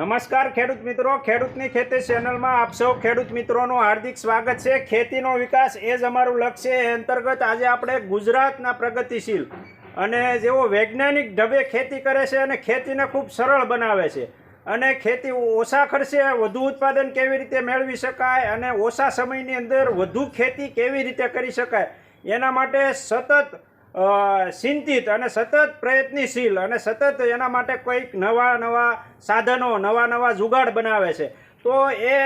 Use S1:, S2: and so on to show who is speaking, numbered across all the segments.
S1: નમસ્કાર ખેડૂત મિત્રો. ખેડૂતની ખેતી ચેનલમાં આપ સૌ ખેડૂત મિત્રોનું હાર્દિક સ્વાગત છે. ખેતીનો વિકાસ એ જ અમારું લક્ષ્ય એ અંતર્ગત આજે આપણે ગુજરાતના પ્રગતિશીલ અને જેઓ વૈજ્ઞાનિક ઢબે ખેતી કરે છે અને ખેતીને ખૂબ સરળ બનાવે છે અને ખેતી ઓછા ખર્ચે વધુ ઉત્પાદન કેવી રીતે મેળવી શકાય અને ઓછા સમયની અંદર વધુ ખેતી કેવી રીતે કરી શકાય એના માટે સતત ચિંતિત અને સતત પ્રયત્નશીલ અને સતત એના માટે કોઈક નવા નવા સાધનો, નવા નવા જુગાડ બનાવે છે. તો એ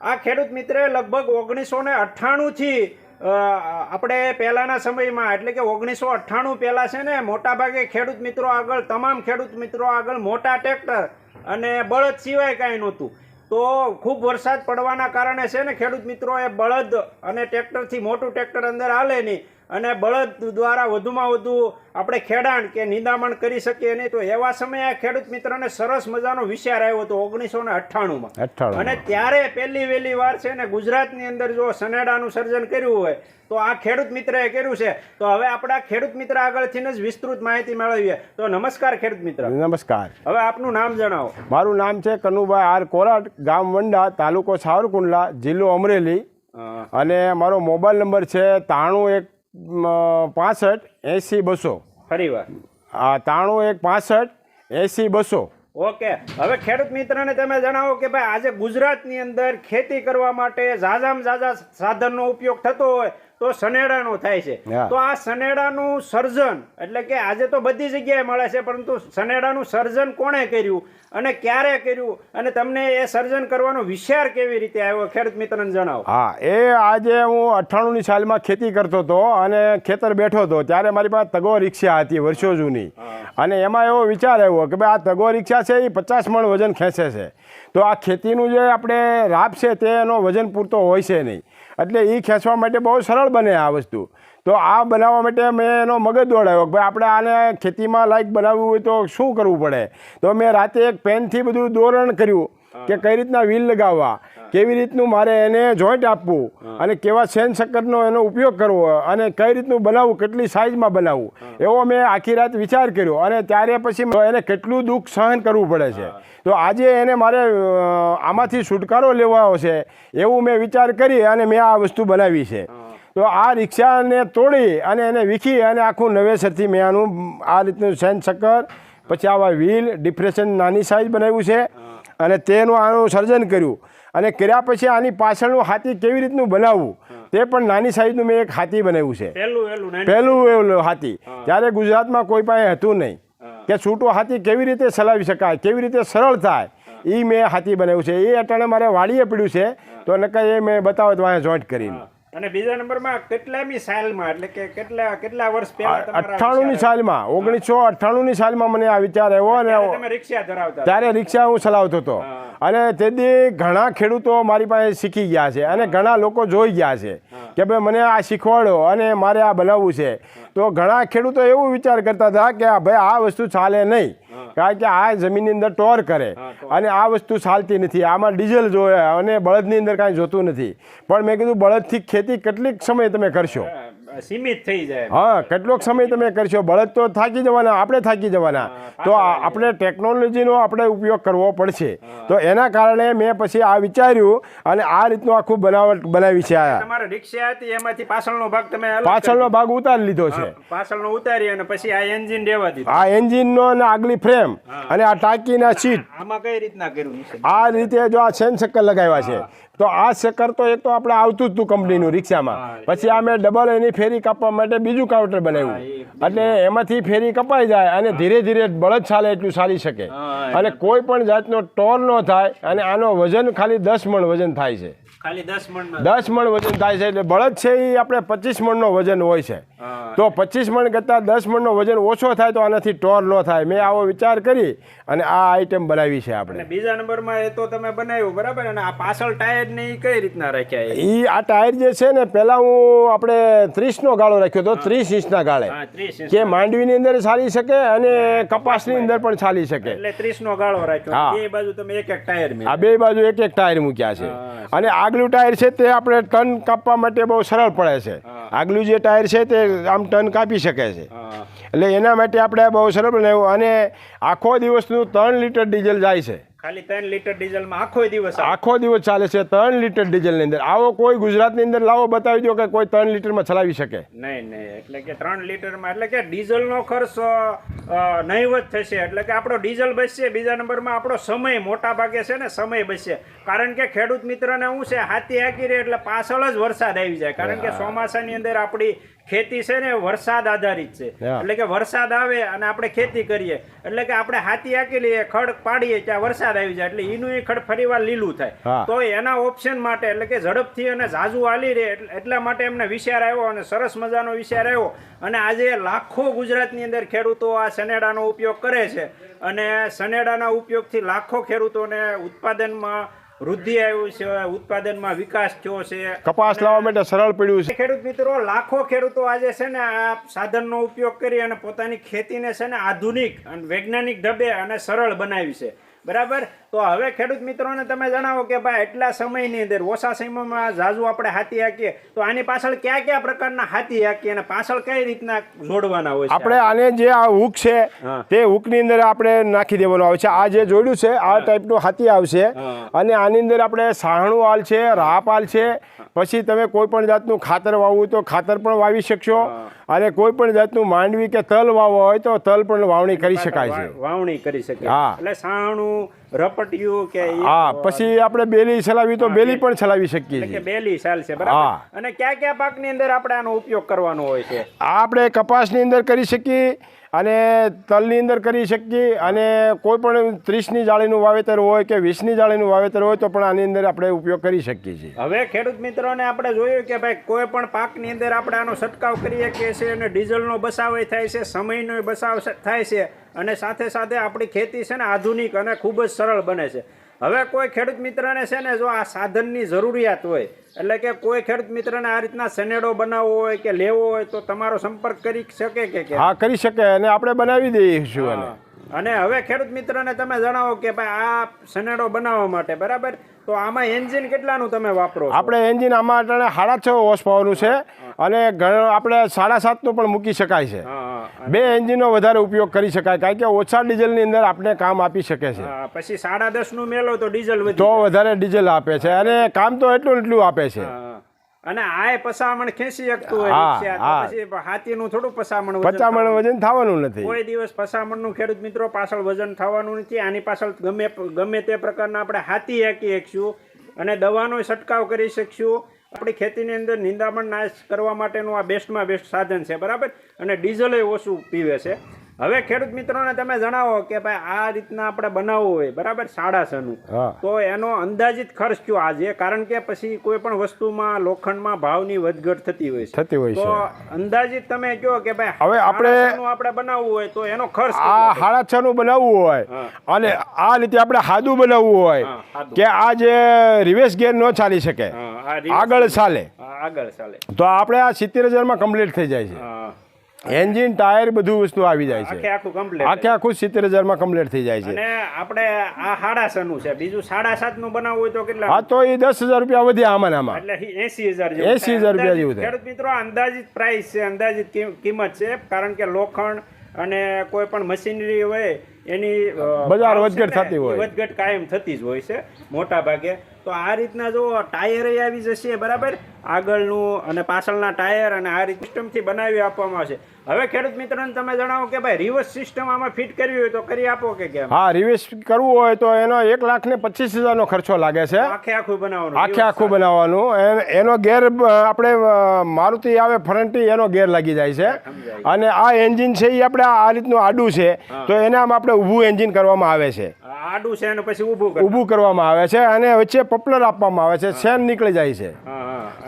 S1: આ ખેડૂત મિત્રે લગભગ ઓગણીસો ને અઠ્ઠાણુંથી આપણે પહેલાંના સમયમાં, એટલે કે ઓગણીસો અઠ્ઠાણું પહેલાં છે ને મોટાભાગે ખેડૂત મિત્રો આગળ, તમામ ખેડૂત મિત્રો આગળ મોટા ટ્રેક્ટર અને બળદ સિવાય કાંઈ નહોતું. તો ખૂબ વરસાદ પડવાના કારણે છે ને, ખેડૂત મિત્રોએ બળદ અને ટ્રેક્ટરથી મોટું ટ્રેક્ટર અંદર હાલે નહીં. અને બળદ દ્વારા વધુમાં વધુ આપણે ખેડાણ કે નિંદામણ કરી શકીએ નહીં તો એવા સમયે આ ખેડૂત મિત્રને સરસ મજાનો વિચાર આવ્યો હતો ઓગણીસો ને અઠ્ઠાણુંમાં.
S2: અઠ્ઠાણું
S1: અને ત્યારે પહેલી વહેલી વાર છે ને ગુજરાતની અંદર જો સનેડાનું સર્જન કર્યું હોય તો આ ખેડૂત મિત્રએ કર્યું છે. તો હવે આપણા ખેડૂત મિત્ર આગળથી જ વિસ્તૃત માહિતી મેળવીએ. તો નમસ્કાર ખેડૂત મિત્ર.
S2: નમસ્કાર.
S1: હવે આપનું નામ જણાવો.
S2: મારું નામ છે કનુભાઈ આર કોરાટ ગામ વંડા તાલુકો સાવરકુંડલા જિલ્લો અમરેલી. અને મારો મોબાઈલ નંબર છે ત્રાણું એક પાસઠ એંસી બસો.
S1: ફરી વાર.
S2: આ ત્રાણું એક પાસઠ એંસી બસો.
S1: ઓકે હવે ખેડૂત મિત્રને તમે જણાવો કે ભાઈ આજે ગુજરાતની અંદર ખેતી કરવા માટે ઝાઝામાં ઝાઝા સાધનનો ઉપયોગ થતો હોય તો સનેડાનો થાય છે. તો આ સનેડાનું સર્જન એટલે કે આજે તો બધી જગ્યાએ મળે છે પરંતુ સનેડાનું સર્જન કોણે કર્યું અને ક્યારે કર્યું? અને તમને એ સર્જન કરવાનો વિચાર કેવી રીતે આવ્યો? ખેડૂત મિત્રને જણાવો.
S2: હા એ આજે હું અઠ્ઠાણુંની સાલમાં ખેતી કરતો હતો અને ખેતર બેઠો હતો ત્યારે મારી પાસે તગો રિક્ષા હતી વર્ષો જૂની. અને એમાં એવો વિચાર આવ્યો કે ભાઈ આ તગો રિક્ષા છે, એ પચાસ મણ વજન ખેંચે છે. તો આ ખેતીનું જે આપણે રાપ છે, તે એનો વજન પૂરતો હોય છે નહીં. એટલે એ ખેંચવા માટે બહુ સરળ બને આ વસ્તુ. તો આ બનાવવા માટે મેં એનો મગજ દોડાવ્યો કે ભાઈ આપણે આને ખેતીમાં લાયક બનાવવું હોય તો શું કરવું પડે? તો મેં રાતે એક પેનથી બધું દોરણ કર્યું. કે કઈ રીતના વ્હીલ લગાવવા કેવી રીતનું મારે એને જોઈન્ટ આપવું અને કેવા સેન શક્કરનો એનો ઉપયોગ કરવો અને કઈ રીતનું બનાવવું કેટલી સાઇઝમાં બનાવવું એવો મેં આખી રાત વિચાર કર્યો. અને ત્યારે પછી એને કેટલું દુઃખ સહન કરવું પડે છે. તો આજે એને મારે આમાંથી છુટકારો લેવાયો છે એવું મેં વિચાર કરી અને મેં આ વસ્તુ બનાવી છે. તો આ રિક્ષાને તોડી અને એને વીખી અને આખું નવેસરથી મેં આનું આ રીતનું સેન શક્કર પછી આવા વ્હીલ ડિપ્રેશન નાની સાઇઝ બનાવ્યું છે. અને તેનું આનું સર્જન કર્યું. અને કર્યા પછી આની પાછળનું હાથી કેવી રીતનું બનાવવું તે પણ નાની સાઈઝનું મેં એક હાથી બનાવ્યું છે.
S1: પહેલું
S2: એવું હાથી. ત્યારે ગુજરાતમાં કોઈ પાસે હતું નહીં કે છૂટો હાથી કેવી રીતે ચલાવી શકાય કેવી રીતે સરળ થાય એ મેં હાથી બનાવ્યું છે. એ અટાણે મારે વાડીએ પડ્યું છે તો નકર એ મેં બતાવો તો અહીંયા જોઈન્ટ કરીને.
S1: અને બીજા નંબરમાં કેટલામી સાલમાં? એટલે કે કેટલા કેટલા વર્ષ પહેલા તમારા
S2: અઠ્ઠાણુંની સાલમાં ઓગણીસો અઠ્ઠાણુંની સાલમાં મને આ વિચાર આવ્યો અને
S1: ત્યારે રિક્ષા ધરાવતા
S2: ત્યારે રિક્ષા હું ચલાવતો હતો. અને તેથી ઘણા ખેડૂતો મારી પાસે શીખી ગયા છે અને ઘણા લોકો જોઈ ગયા છે કે ભાઈ મને આ શીખવાડો અને મારે આ બનાવવું છે. તો ઘણા ખેડૂતો એવું વિચાર કરતા હતા કે આ ભાઈ આ વસ્તુ ચાલે નહીં. કારણ કે આ જમીનની અંદર ટોર કરે. અને આ વસ્તુ ચાલતી નથી. આમાં ડીઝલ જોયા અને બળદની અંદર કાંઈ જોતું નથી. પણ મેં કીધું બળદથી ખેતી કેટલીક સમય તમે કરશો.
S1: સીમિત થઈ જાય
S2: હા કેટલોક સમય તમે કરશો. બળદ તો થાકી જવાના આપણે થાકી જવાના. તો આપણે ટેકનોલોજીનો આપણે ઉપયોગ કરવો પડશે. તો એના કારણે મેં પછી આ વિચાર્યું અને આ રીતનું આખું બનાવટ બનાવી છે આ.
S1: તમારે રિક્ષા હતી એમાંથી પાછળનો ભાગ તમે
S2: પાછળનો ભાગ ઉતારી લીધો છે.
S1: પાછળનો ઉતારી અને પછી આ એન્જિન દેવા દીધું.
S2: આ એન્જિનનો અને આગલી ફ્રેમ અને આ ટાંકીના સીટ.
S1: આમાં કઈ રીતના કર્યું?
S2: આ રીતે જો આ સેન્સકર લગાવ્યા છે. તો આ શેકર તો એક તો આપણે આવતું જ હતું કંપનીનું રિક્ષામાં. પછી આ મેં ડબલ એની ફેરી કાપવા માટે બીજું કાઉન્ટર બનાવ્યું. એટલે એમાંથી ફેરી કપાઈ જાય અને ધીરે ધીરે બળદ ચાલે એટલું ચાલી શકે. અને કોઈ પણ જાતનો ટોર ન થાય અને આનો વજન ખાલી દસ મણ વજન થાય છે.
S1: દસ મણ
S2: વજન થાય છે એટલે બળદ છે એ આપણે પચીસ મણનો વજન હોય છે. તો પચીસ મણ કરતાં દસ મણનો વજન ઓછો થાય તો આનાથી ટોર ન થાય. મેં આવો વિચાર કરી અને આ આઈટમ બનાવી છે આપણે.
S1: બીજા નંબરમાં એ તો તમે બનાવ્યું બરાબર? અને આ પાછળ ટાયર ને કઈ રીતના રાખ્યા એ?
S2: આ ટાયર જે છે ને પહેલા હું આપણે ત્રીસનો ગાળો રાખ્યો હતો ત્રીસ ઇંચના ગાળે. કે માંડવી ની અંદર ચાલી શકે અને કપાસની અંદર પણ ચાલી શકે.
S1: એટલે ત્રીસ નો ગાળો રાખ્યો. બે બાજુ તમે એક એક ટાયર મે
S2: આ બે બાજુ એક એક ટાયર મૂક્યા છે. અને આગલું ટાયર છે તે આપણે ટન કાપવા માટે બહુ સરળ પડે છે. આગલું જે ટાયર છે તે આમ ટન કાપી શકે છે. એટલે એના માટે આપણે બહુ સરળ અને આખો દિવસનું ત્રણ લીટર ડીઝલ જાય છે.
S1: ખાલી ત્રણ લીટર ડીઝલમાં આખો દિવસ
S2: આખો દિવસ ચાલે છે ત્રણ લીટર ડીઝલની અંદર. આવો કોઈ ગુજરાતની અંદર લાવો બતાવી દો કે કોઈ ત્રણ લીટરમાં ચલાવી શકે.
S1: નહીં નહીં એટલે કે ત્રણ લીટરમાં એટલે કે ડીઝલનો ખર્ચ અ, થશે. એટલે કે આપણો ડીઝલ બચશે બીજા નંબરમાં આપણો સમય મોટા ભાગે છે ને સમય બચશે. કારણ કે ખેડૂત મિત્રને શું છે હાથી હાકી રહે એટલે પાછળ જ વરસાદ આવી જાય. કારણ કે ચોમાસાની અંદર આપણી ખેતી છે ને વરસાદ આધારિત છે. એટલે કે વરસાદ આવે અને આપણે ખેતી કરીએ. એટલે કે આપણે હાથી હાકી લઈએ ખડ પાડીએ ત્યાં વરસાદ આવી જાય. એટલે એનું એ ખડ ફરીવાર લીલું થાય. તો એના ઓપ્શન માટે એટલે કે ઝડપથી અને ઝાઝુ હાલી રહે એટલા માટે એમને વિચાર આવ્યો અને સરસ મજાનો વિચાર આવ્યો. અને આજે લાખો ગુજરાતની અંદર ખેડૂતો આ સનેડાનો ઉપયોગ કરે છે. અને સનેડાના ઉપયોગથી લાખો ખેડૂતોને ઉત્પાદનમાં વૃદ્ધિ આવ્યું છે ઉત્પાદનમાં વિકાસ થયો છે.
S2: કપાસ લાવવા માટે સરળ પડ્યું છે.
S1: ખેડૂત મિત્રો લાખો ખેડૂતો આજે છે ને આ સાધનનો ઉપયોગ કરી અને પોતાની ખેતીને છે ને આધુનિક અને વૈજ્ઞાનિક ઢબે અને સરળ બનાવી છે. બરાબર? તો હવે ખેડૂત મિત્રોને તમે જણાવો કે ભાઈ એટલા સમયની અંદર ઓછા સમયમાં ઝાઝુ આપણે હાથી હાકીએ તો આની પાછળ કયા કયા પ્રકારના હાથી હાકીએ અને પાછળ કઈ રીતના જોડવાના હોય છે?
S2: આપણે આને જે આ હુક છે. તે હુકની અંદર આપણે નાખી દેવાનું આવે છે. આ જે જોડ્યું છે આ ટાઈપનું હાથી આવશે. અને આની અંદર આપણે સાહણું હાલ છે રાપ હાલ છે. પછી તમે કોઈ પણ જાતનું ખાતર વાવવું તો ખાતર પણ વાવી શકશો. અને કોઈ પણ જાતનું માંડવી કે તલ વાવવા હોય તો તલ પણ વાવણી કરી શકાય છે.
S1: વાવણી કરી
S2: શકાય.
S1: એટલે સાણું રપટિયું કે
S2: હા પછી આપણે બેલી ચલાવી તો બેલી પણ ચલાવી શકીએ છીએ.
S1: બેલી ચાલશે
S2: છે
S1: બરાબર? અને કયા કયા પાકની અંદર આપણે આનો ઉપયોગ કરવાનો હોય છે?
S2: આ આપણે કપાસની અંદર કરી શકીએ અને તલની અંદર કરી શકીએ અને કોઈ પણ ત્રીસની જાળીનું વાવેતર હોય કે વીસની જાળીનું વાવેતર હોય તો પણ આની અંદર આપણે ઉપયોગ કરી શકીએ છીએ.
S1: હવે ખેડૂત મિત્રોને આપણે જોયું કે ભાઈ કોઈ પણ પાકની અંદર આપણે આનો છંટકાવ કરી શકીએ છીએ અને ડીઝલનો બચાવ થાય છે, સમયનો બચાવ થાય છે અને સાથે સાથે આપણી ખેતી છે ને આધુનિક અને ખૂબ જ સરળ બને છે. હવે કોઈ ખેડૂત મિત્રને છે ને જો આ સાધનની જરૂરિયાત હોય એટલે કે કોઈ ખેડૂત મિત્રને આ રીતના સનેડો બનાવવો હોય કે લેવો હોય તો તમારો સંપર્ક કરી શકે કે?
S2: હા કરી શકે અને આપણે બનાવી દઈશું.
S1: અને હવે ખેડૂત મિત્રને તમે જણાવો કે ભાઈ આ સનેડો બનાવવા માટે બરાબર? તો આમાં એન્જિન કેટલાનું તમે વાપરો
S2: આપણે એન્જિન આમાં અટાણે સાડા છ હોર્સ પાવરનું છે અને આપણે સાડા સાતનું પણ મૂકી શકાય છે. બે એન્જિનનો વધારે ઉપયોગ કરી શકાય કારણ કે ઓછા ડીઝલની અંદર આપણે કામ આપી શકે છે.
S1: પછી સાડા દસનું મેલો તો ડીઝલ
S2: તો વધારે ડીઝલ આપે છે અને કામ તો એટલું એટલું આપે છે.
S1: અને આય પસામણ ખેંચી શકતું હોય રિક્ષા, પછી હાથીનું થોડું પસામણ
S2: પચામણ વજન થવાનું નથી.
S1: કોઈ દિવસ પસામણનું ખેડૂત મિત્રો પાછળ વજન થવાનું નથી. આની પાછળ ગમે ગમે તે પ્રકારના આપણે હાથી હાકી શકશું અને દવાનો છંટકાવ કરી શકશું. આપણી ખેતીની અંદર નિંદામણ નાશ કરવા માટેનું આ બેસ્ટમાં બેસ્ટ સાધન છે બરાબર? અને ડીઝલે ઓછું પીવે છે. હવે ખેડૂત મિત્રોને તમે જણાવો કે ભાઈ આ રીતના આપણે બનાવવું હોય બરાબર? સાડાસનું તો એનો અંદાજિત ખર્ચ કયો? આજે કારણ કે પછી કોઈ પણ વસ્તુમાં લોખંડમાં ભાવની વધઘટ થતી હોય છે.
S2: થતી હોય
S1: તો અંદાજિત તમે કહો કે ભાઈ
S2: હવે આપણે-
S1: આપણે બનાવવું હોય તો એનો ખર્ચ
S2: આ સાડા નું બનાવવું હોય અને આ રીતે આપણે સાદું બનાવવું હોય કે આ જે રિવેશ ગેર ન ચાલી શકે આગળ ચાલે.
S1: આગળ ચાલે.
S2: તો આપણે આ સિત્તેર હજારમાં કમ્પ્લીટ થઈ જાય છે. એન્જિન ટાયર બધું વસ્તુ આવી જાય
S1: આખે
S2: છે
S1: આખું કમ્પ્લીટ
S2: આખે આખું સિત્તેર હજારમાં કમ્પ્લીટ થઈ જાય છે.
S1: અને આપણે આ સાડા નું છે. બીજું સાડા સાતનું બનાવવું હોય તો કેટલા?
S2: હા તો એ દસ હજાર રૂપિયા વધ્યા આમાં આમાં
S1: એટલે એસી હજાર
S2: 80,000 રૂપિયા જેવું થાય.
S1: મિત્રો અંદાજિત પ્રાઇસ છે અંદાજિત કિંમત છે. કારણ કે લોખંડ અને કોઈ પણ મશીનરી હોય એની
S2: બજાર વધઘટ થતી હોય.
S1: વધઘટ કાયમ થતી જ હોય છે મોટા ભાગે. તો આ રીતના જો ટાયર આવી જશે બરાબર? આગળનું અને પાછળના ટાયર અને આ રીત સિસ્ટમથી બનાવી આપવામાં આવશે. હવે ખેડૂત મિત્રોને તમે જણાવો કે ભાઈ રિવર્સ સિસ્ટમ આમાં ફિટ કરવી હોય તો કરી આપો કે કેમ?
S2: હા રિવર્સ કરવું હોય તો એનો એક લાખ ને પચીસ હજારનો ખર્ચો લાગે છે.
S1: આખે આખું બનાવવાનું
S2: આખે આખું બનાવવાનું. એન- એનો ગેર આપણે મારુતિ આવે ફરંટી એનો ગેર લાગી જાય છે. અને આ એન્જિન છે એ આપણે આ રીતનું આડું છે. તો એનામાં આપણે ઊભું એન્જિન કરવામાં આવે છે.
S1: આડું છે અને પછી ઊભું
S2: ઊભું કરવામાં આવે છે અને વચ્ચે પપલર આપવામાં આવે છે. સેન નીકળી જાય છે.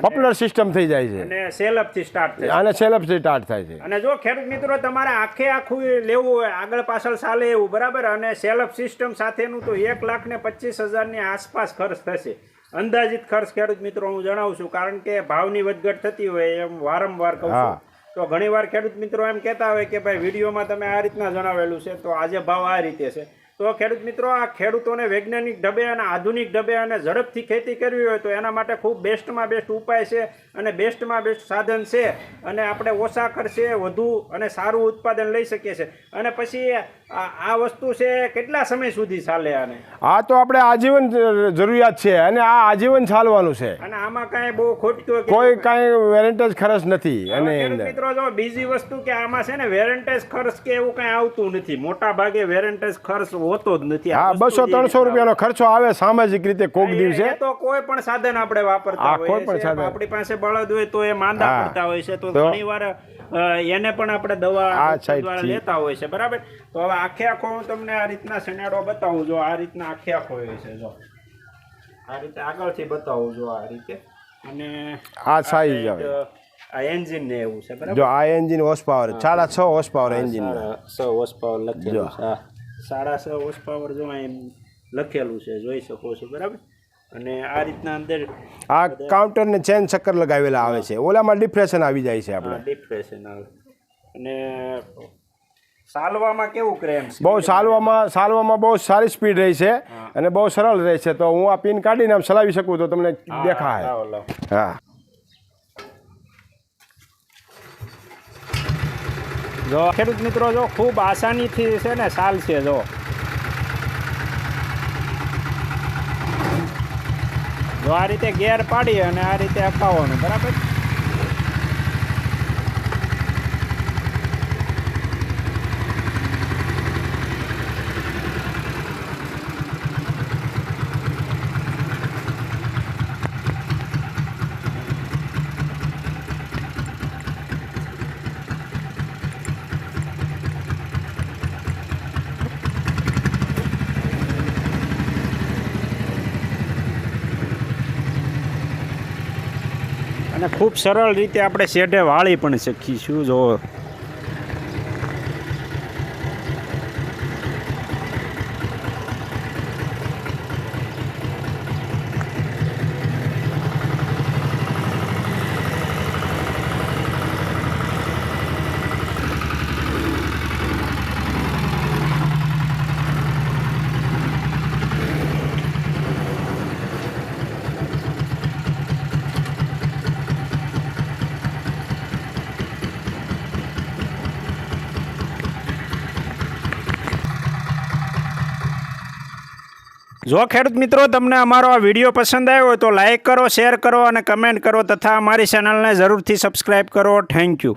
S2: પપલર સિસ્ટમ થઈ જાય છે.
S1: અને સેલઅપ સ્ટાર્ટ થાય
S2: અને સેલફથી સ્ટાર્ટ થાય છે.
S1: અને જો ખેડૂત મિત્રો તમારે આખે આખું લેવું હોય આગળ પાછળ ચાલે એવું બરાબર? અને સેલઅપ સિસ્ટમ સાથેનું તો એક લાખ ને પચીસ હજારની આસપાસ ખર્ચ થશે. અંદાજિત ખર્ચ ખેડૂત મિત્રો હું જણાવું છું કારણ કે ભાવની વધઘટ થતી હોય એમ વારંવાર કહું છું. તો ઘણીવાર ખેડૂત મિત્રો એમ કહેતા હોય કે ભાઈ, વિડીયોમાં તમે આ રીતના જણાવેલું છે. તો આજે ભાવ આ રીતે છે. તો ખેડૂત મિત્રો આ ખેડૂતોને વૈજ્ઞાનિક ઢબે અને આધુનિક ઢબે અને ઝડપથી ખેતી કરવી હોય તો એના માટે ખૂબ બેસ્ટમાં બેસ્ટ ઉપાય છે અને બેસ્ટમાં બેસ્ટ સાધન છે અને આપણે ઓછા ખર્ચે વધુ અને સારું ઉત્પાદન લઈ શકીએ છીએ. અને પછી આ વસ્તુ છે કેટલા સમય સુધી ચાલે આને?
S2: આ તો આપણે આજીવન જરૂરિયાત છે અને આ આજીવન ચાલવાનું છે.
S1: અને આમાં કાંઈ બહુ ખોટતું હોય
S2: કોઈ કાંઈ વેરેન્ટેજ ખર્ચ નથી અને
S1: મિત્રો જો બીજી વસ્તુ કે આમાં છે ને વેરેન્ટેજ ખર્ચ કે એવું કાંઈ આવતું નથી. મોટા ભાગે વેરેન્ટેજ ખર્ચ હોતો જ નથી. આ
S2: હા બસો ત્રણસો રૂપિયાનો ખર્ચો આવે સામાજિક રીતે કોક દિવસે.
S1: તો કોઈ પણ સાધન આપણે વાપરતા
S2: કોઈ પણ સાધન.
S1: આપણી પાસે બળદ હોય તો એ માંદા પડતા હોય છે. તો ઘણીવાર એને પણ આપણે દવા દ્વારા લેતા હોય છે. બરાબર? તો હવે આખે આખો હું તમને આ રીતના શેનાડો બતાવું જો આ રીતના આખે આખો હોય છે જો. આ રીતે આગળથી બતાવું જો આ રીતે. અને
S2: આ સાઈઝ આવે.
S1: આ એન્જિન ને એવું છે બરાબર?
S2: જો આ એન્જિન હોર્સ પાવર સાડા છ હોર્સ પાવર એન્જિન
S1: છ હોર્સ પાવર. લખેલું છે. હા. સાડા છ હોર્સ પાવર જો એમ લખેલું છે જોઈ શકો છો બરાબર? અને આ રીતના અંદર
S2: આ કાઉન્ટરને ચેન ચક્કર લગાવેલા આવે છે. ઓલામાં ડિપ્રેશન આવી જાય છે આપણે.
S1: ડિપ્રેશન આવે. અને સાલવામાં કેવું ક્રેમ
S2: બહુ સાલવામાં સાલવામાં બહુ સારી સ્પીડ રહી છે અને બહુ સરળ રહે છે. તો હું આ પિન કાઢીને આમ ચલાવી શકું તો તમને દેખાય. હા.
S1: જો ખેડૂત મિત્રો જો ખૂબ આસાનીથી છે ને છે, જો. જો આ રીતે ગેર પાડી અને આ રીતે અપાવવાનું, બરાબર? અને ખૂબ સરળ રીતે આપણે શેઢે વાળી પણ શકીશું જો જો ખેડૂત મિત્રો તમને અમારો આ વીડિયો પસંદ આવ્યો હોય તો લાઈક કરો શેર કરો અને કમેન્ટ કરો તથા અમારી ચેનલને જરૂરથી સબસ્ક્રાઈબ કરો. Thank you